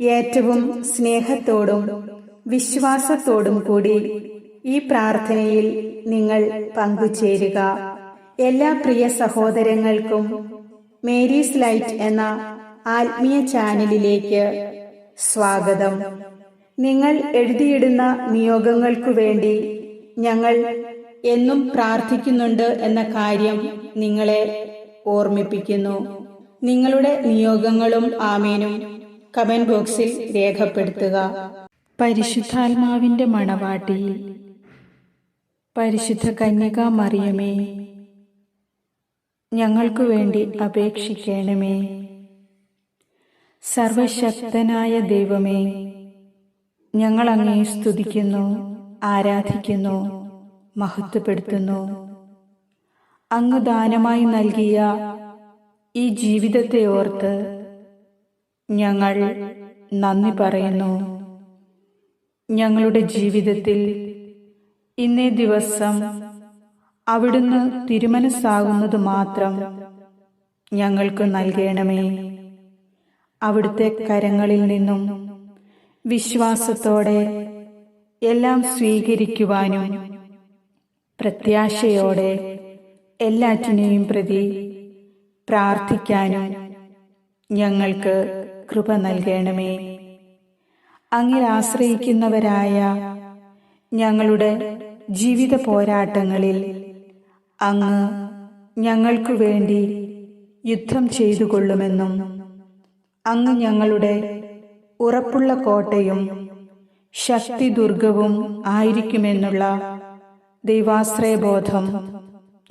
ഏറ്റവും സ്നേഹത്തോടും വിശ്വാസത്തോടും കൂടി ഈ പ്രാർത്ഥനയിൽ നിങ്ങൾ പങ്കുചേരുക. എല്ലാ പ്രിയ സഹോദരങ്ങൾക്കും മേരീസ് ലൈറ്റ് എന്ന ആത്മീയ ചാനലിലേക്ക് സ്വാഗതം. നിങ്ങൾ എഴുതിയിടുന്ന നിയോഗങ്ങൾക്കു വേണ്ടി ഞങ്ങൾ എന്നും പ്രാർത്ഥിക്കുന്നുണ്ട് എന്ന കാര്യം നിങ്ങളെ ഓർമ്മിപ്പിക്കുന്നു. നിങ്ങളുടെ നിയോഗങ്ങളും ആമേനും കമന്റ് ബോക്സിൽ രേഖപ്പെടുത്തുക. പരിശുദ്ധാത്മാവിന്റെ മണവാട്ടിയിൽ പരിശുദ്ധ കന്യക മറിയമേ ഞങ്ങൾക്കു വേണ്ടി അപേക്ഷിക്കണമേ. സർവശക്തനായ ദൈവമേ ഞങ്ങൾ അങ്ങേ സ്തുതിക്കുന്നു ആരാധിക്കുന്നു മഹത്വപ്പെടുത്തുന്നു. അങ്ങ് ദാനമായി നൽകിയ ഈ ജീവിതത്തെ ഓർത്ത് ഞങ്ങൾ നന്ദി പറയുന്നു. ഞങ്ങളുടെ ജീവിതത്തിൽ ഇന്നേ ദിവസം അവിടുന്ന് തിരുമനസ്സാകുന്നത് മാത്രം ഞങ്ങൾക്ക് നൽകണമേ. അവിടുത്തെ കരങ്ങളിൽ നിന്നും വിശ്വാസത്തോടെ എല്ലാം സ്വീകരിക്കുവാനും പ്രത്യാശയോടെ എല്ലാറ്റിനെയും പ്രതി പ്രാർത്ഥിക്കാനും ഞങ്ങൾക്ക് കൃപ നൽകണമേ. അങ്ങിൽ ആശ്രയിക്കുന്നവരായ ഞങ്ങളുടെ ജീവിത പോരാട്ടങ്ങളിൽ അങ്ങ് ഞങ്ങൾക്കു വേണ്ടി യുദ്ധം ചെയ്തു കൊള്ളുമെന്നും അങ്ങ് ഞങ്ങളുടെ ഉറപ്പുള്ള കോട്ടയും ശക്തി ദുർഗവും ആയിരിക്കുമെന്നുള്ള ദൈവാശ്രയബോധം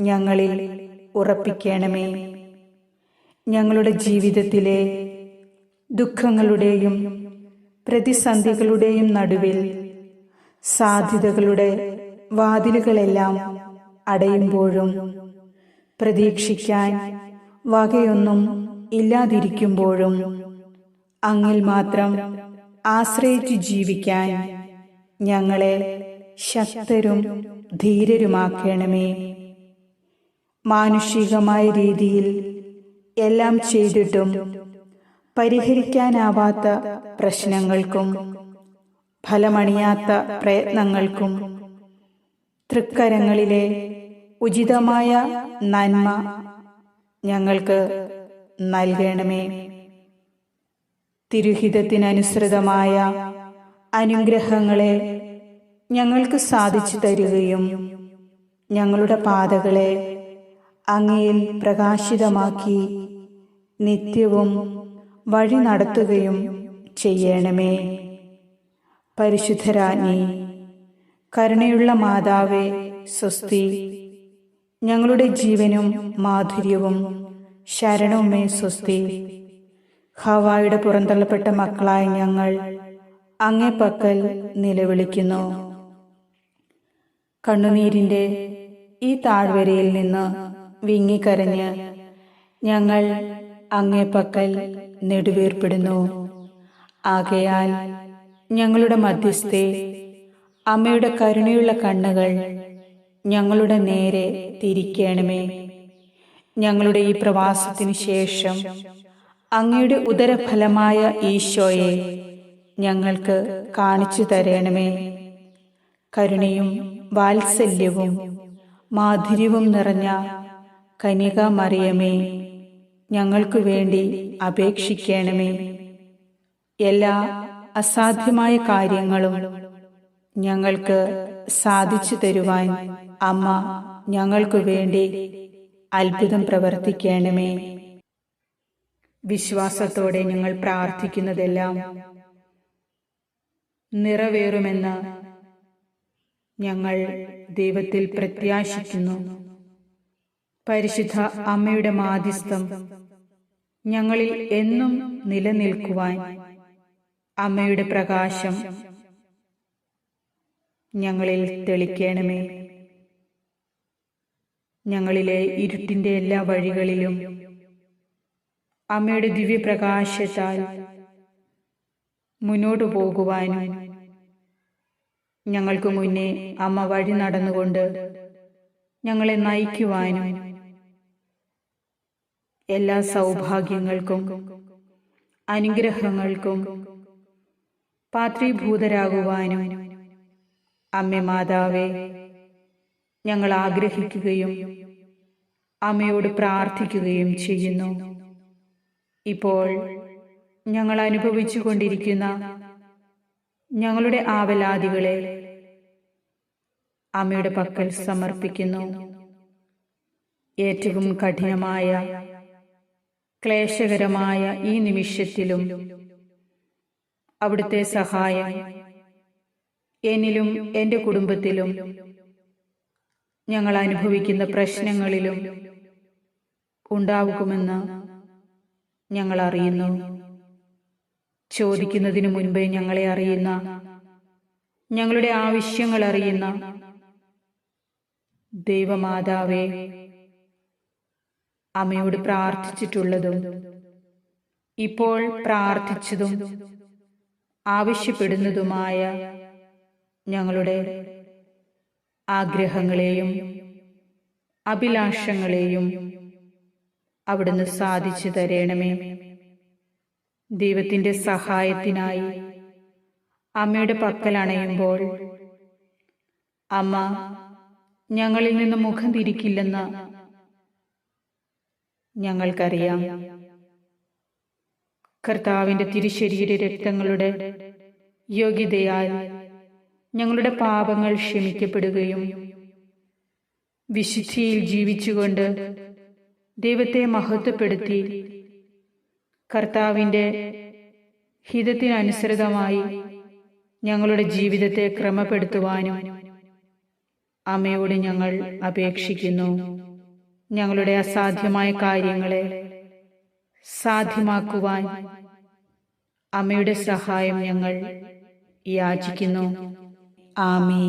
ഞങ്ങളിൽ ഉറപ്പിക്കണമേ. ഞങ്ങളുടെ ജീവിതത്തിലെ ദുഃഖങ്ങളുടെയും പ്രതിസന്ധികളുടെയും നടുവിൽ സാധ്യതകളുടെ വാതിലുകളെല്ലാം അടയുമ്പോഴും പ്രതീക്ഷിക്കാൻ വകയൊന്നും ഇല്ലാതിരിക്കുമ്പോഴും അങ്ങിൽ മാത്രം ആശ്രയിച്ച് ജീവിക്കാൻ ഞങ്ങളെ ശക്തരും ധീരരുമാക്കണമേ. മാനുഷികമായ രീതിയിൽ എല്ലാം ചെയ്തിട്ടും പരിഹരിക്കാനാവാത്ത പ്രശ്നങ്ങൾക്കും ഫലമണിയാത്ത പ്രയത്നങ്ങൾക്കും തൃക്കരങ്ങളിലെ ഉചിതമായ നന്മ ഞങ്ങൾക്ക് നൽകണമേ. തിരുഹിതത്തിനനുസൃതമായ അനുഗ്രഹങ്ങളെ ഞങ്ങൾക്ക് സാധിച്ചു തരികയും ഞങ്ങളുടെ പാതകളെ അങ്ങയിൽ പ്രകാശിതമാക്കി നിത്യവും വഴി നടത്തുകയും ചെയ്യണമേ. പരിശുദ്ധരാജ്ഞി കരുണയുള്ള മാതാവേ സ്വസ്തി ഞങ്ങളുടെ ജീവനും മാധുര്യവും ശരണവുമേ സ്വസ്തി. ഹവായുടെ പുറന്തള്ളപ്പെട്ട മക്കളായ ഞങ്ങൾ അങ്ങേ പക്കൽ നിലവിളിക്കുന്നു. കണ്ണുനീരിന്റെ ഈ താഴ്വരയിൽ നിന്ന് വിങ്ങിക്കരഞ്ഞ് ഞങ്ങൾ അങ്ങേ പക്കൽ നെടുവേർപ്പെടുന്നു. ആകയാൽ ഞങ്ങളുടെ മധ്യസ്ഥെ അമ്മയുടെ കരുണയുള്ള കണ്ണുകൾ ഞങ്ങളുടെ നേരെ തിരിക്കണമേ. ഞങ്ങളുടെ ഈ പ്രവാസത്തിനു ശേഷം അങ്ങയുടെ ഉദരഫലമായ ഈശോയെ ഞങ്ങൾക്ക് കാണിച്ചു തരണമേ. കരുണയും വാത്സല്യവും മാധുര്യവും നിറഞ്ഞ കനിക മറിയമേ. ഞങ്ങൾക്കു വേണ്ടി അപേക്ഷിക്കണമേ. എല്ലാ അസാധ്യമായ കാര്യങ്ങളും ഞങ്ങൾക്ക് സാധിച്ചു തരുവാൻ അമ്മ ഞങ്ങൾക്കു വേണ്ടി അത്ഭുതം പ്രവർത്തിക്കണമേ. വിശ്വാസത്തോടെ ഞങ്ങൾ പ്രാർത്ഥിക്കുന്നതെല്ലാം നിറവേറുമെന്ന് ഞങ്ങൾ ദൈവത്തിൽ പ്രത്യാശിക്കുന്നു. പരിശുദ്ധ അമ്മയുടെ മാധ്യസ്ഥം ഞങ്ങളിൽ എന്നും നിലനിൽക്കുവാൻ അമ്മയുടെ പ്രകാശം ഞങ്ങളിൽ തെളിക്കണമേ. ഞങ്ങളിലെ ഇരുട്ടിന്റെ എല്ലാ വഴികളിലും അമ്മയുടെ ദിവ്യപ്രകാശത്താൽ മുന്നോട്ടു പോകുവാനും ഞങ്ങൾക്ക് മുന്നേ അമ്മ വഴി നടന്നുകൊണ്ട് ഞങ്ങളെ നയിക്കുവാനും എല്ലാ സൗഭാഗ്യങ്ങൾക്കും അനുഗ്രഹങ്ങൾക്കും പാത്രീഭൂതരാകുവാനും. അമ്മ മാതാവെ ഞങ്ങൾ ആഗ്രഹിക്കുകയും അമ്മയോട് പ്രാർത്ഥിക്കുകയും ചെയ്യുന്നു. ഇപ്പോൾ ഞങ്ങൾ അനുഭവിച്ചു കൊണ്ടിരിക്കുന്ന ഞങ്ങളുടെ ആവലാദികളെ അമ്മയുടെ പക്കൽ സമർപ്പിക്കുന്നു. ഏറ്റവും കഠിനമായ ക്ലേശകരമായ ഈ നിമിഷത്തിലും അവിടുത്തെ സഹായം എന്നിലും എന്റെ കുടുംബത്തിലും ഞങ്ങൾ അനുഭവിക്കുന്ന പ്രശ്നങ്ങളിലും ഉണ്ടാകുമെന്ന് ഞങ്ങൾ അറിയുന്നു. ചോദിക്കുന്നതിനു മുൻപേ ഞങ്ങളെ അറിയുന്ന ഞങ്ങളുടെ ആവശ്യങ്ങൾ അറിയുന്ന ദൈവമാതാവേ അമ്മയോട് പ്രാർത്ഥിച്ചിട്ടുള്ളതും ഇപ്പോൾ പ്രാർത്ഥിച്ചതും ആവശ്യപ്പെടുന്നതുമായ ഞങ്ങളുടെ ആഗ്രഹങ്ങളെയും അഭിലാഷങ്ങളെയും അവിടുന്ന് സാധിച്ചു തരണമേ. ദൈവത്തിന്റെ സഹായത്തിനായി അമ്മയുടെ പക്കൽ അണയുമ്പോൾ അമ്മ ഞങ്ങളിൽ നിന്ന് മുഖം തിരിക്കില്ലെന്ന് ഞങ്ങൾക്കറിയാം. കർത്താവിന്റെ തിരുശരീര രക്തങ്ങളുടെ യോഗ്യതയാൽ ഞങ്ങളുടെ പാപങ്ങൾ ക്ഷമിക്കപ്പെടുകയും വിശുദ്ധിയിൽ ജീവിച്ചുകൊണ്ട് ദൈവത്തെ മഹത്വപ്പെടുത്തി കർത്താവിന്റെ ഹിതത്തിനനുസൃതമായി ഞങ്ങളുടെ ജീവിതത്തെ ക്രമപ്പെടുത്തുവാനും അമ്മയോട് ഞങ്ങൾ അപേക്ഷിക്കുന്നു. ഞങ്ങളുടെ അസാധ്യമായ കാര്യങ്ങളെ സാധ്യമാക്കുവാൻ അമ്മയുടെ സഹായം ഞങ്ങൾ യാചിക്കുന്നു. ആമേ